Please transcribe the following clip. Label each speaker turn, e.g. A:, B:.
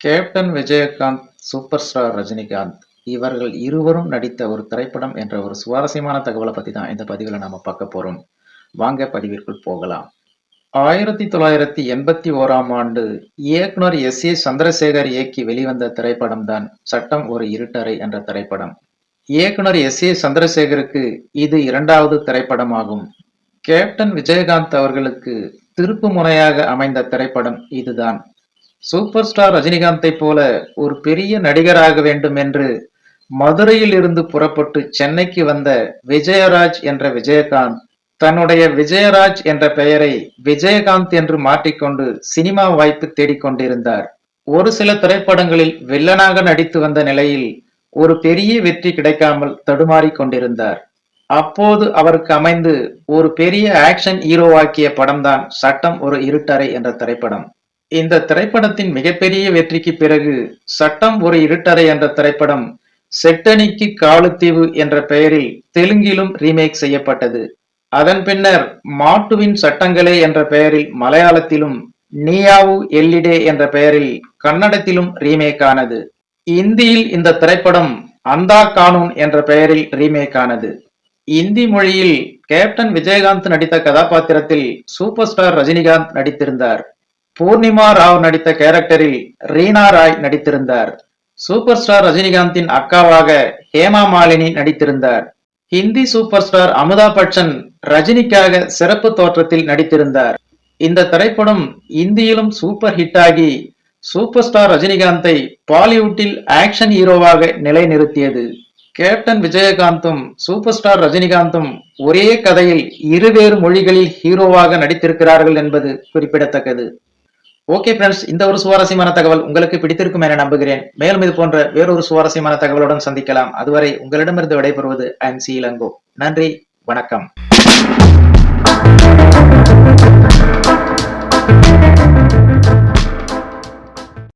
A: Captain Vijayakanth super star Rajinikanth இவர்கள் இருவரும் நடித்த ஒரு திரைப்படம் என்ற ஒரு சுவாரஸ்யமான தகவலை பற்றி தான் இந்த பதிவில் நாம் பார்க்க போகிறோம் வாங்க பதிவிற்குள் போகலாம். ஆயிரத்தி தொள்ளாயிரத்தி எண்பத்தி ஓராம் ஆண்டு இயக்குனர் எஸ் ஏ சந்திரசேகர் இயக்கி வெளிவந்த திரைப்படம் தான் சட்டம் ஒரு இருட்டறை என்ற திரைப்படம். இயக்குனர் எஸ் ஏ சந்திரசேகருக்கு இது இரண்டாவது திரைப்படமாகும். கேப்டன் விஜயகாந்த் அவர்களுக்கு திருப்பு முனையாக அமைந்த திரைப்படம் இதுதான். சூப்பர் ஸ்டார் ரஜினிகாந்தை போல ஒரு பெரிய நடிகராக வேண்டும் என்று மதுரையில் இருந்து புறப்பட்டு சென்னைக்கு வந்த விஜயராஜ் என்ற விஜயகாந்த் தன்னுடைய விஜயராஜ் என்ற பெயரை விஜயகாந்த் என்று மாற்றிக்கொண்டு சினிமா வாய்ப்பு தேடிக்கொண்டிருந்தார். ஒரு சில திரைப்படங்களில் வில்லனாக நடித்து வந்த நிலையில் ஒரு பெரிய வெற்றி கிடைக்காமல் தடுமாறிக் கொண்டிருந்தார். அப்போது அவருக்கு அமைந்து ஒரு பெரிய ஆக்ஷன் ஹீரோவாக்கிய படம்தான் சட்டம் ஒரு இருட்டறை என்ற திரைப்படம். இந்த திரைப்படத்தின் மிகப்பெரிய வெற்றிக்கு பிறகு சட்டம் ஒரு இருட்டறை என்ற திரைப்படம் செட்டனிக்கு காலுத்தீவு என்ற பெயரில் தெலுங்கிலும் ரீமேக் செய்யப்பட்டது. அதன் பின்னர் மாட்டுவின் சட்டங்களே என்ற பெயரில் மலையாளத்திலும் நீயாவு எல்லிடே என்ற பெயரில் கன்னடத்திலும் ரீமேக் ஆனது. இந்தியில் இந்த திரைப்படம் அந்தா கானூன் என்ற பெயரில் ரீமேக் ஆனது. இந்தி மொழியில் கேப்டன் விஜயகாந்த் நடித்த கதாபாத்திரத்தில் சூப்பர் ஸ்டார் ரஜினிகாந்த் நடித்திருந்தார். பூர்ணிமா ராவ் நடித்த கேரக்டரில் ரீனா ராய் நடித்திருந்தார். சூப்பர் ஸ்டார் ரஜினிகாந்தின் அக்காவாக ஹேமா மாலினி நடித்திருந்தார். ஹிந்தி சூப்பர் ஸ்டார் அமிதாப் பச்சன் ரஜினிக்காக சிறப்பு தோற்றத்தில் நடித்திருந்தார். இந்த திரைப்படம் இந்தியிலும் சூப்பர் ஹிட் ஆகி சூப்பர் ஸ்டார் ரஜினிகாந்தை பாலிவுட்டில் ஆக்ஷன் ஹீரோவாக நிலைநிறுத்தியது. கேப்டன் விஜயகாந்தும் சூப்பர் ஸ்டார் ரஜினிகாந்தும் ஒரே கதையில் இருவேறு மொழிகளில் ஹீரோவாக நடித்திருக்கிறார்கள் என்பது குறிப்பிடத்தக்கது. ஓகே ஃப்ரெண்ட்ஸ் இந்த ஒரு சுவாரஸ்யமான தகவல் உங்களுக்கு பிடித்திருக்கும் என நம்புகிறேன். மேலும் இது போன்ற வேறொரு சுவாரஸ்யமான தகவலுடன் சந்திக்கலாம். அதுவரை உங்களிடமிருந்து விடைபெறுவது ஐ எம் சி இளங்கோ. நன்றி வணக்கம்.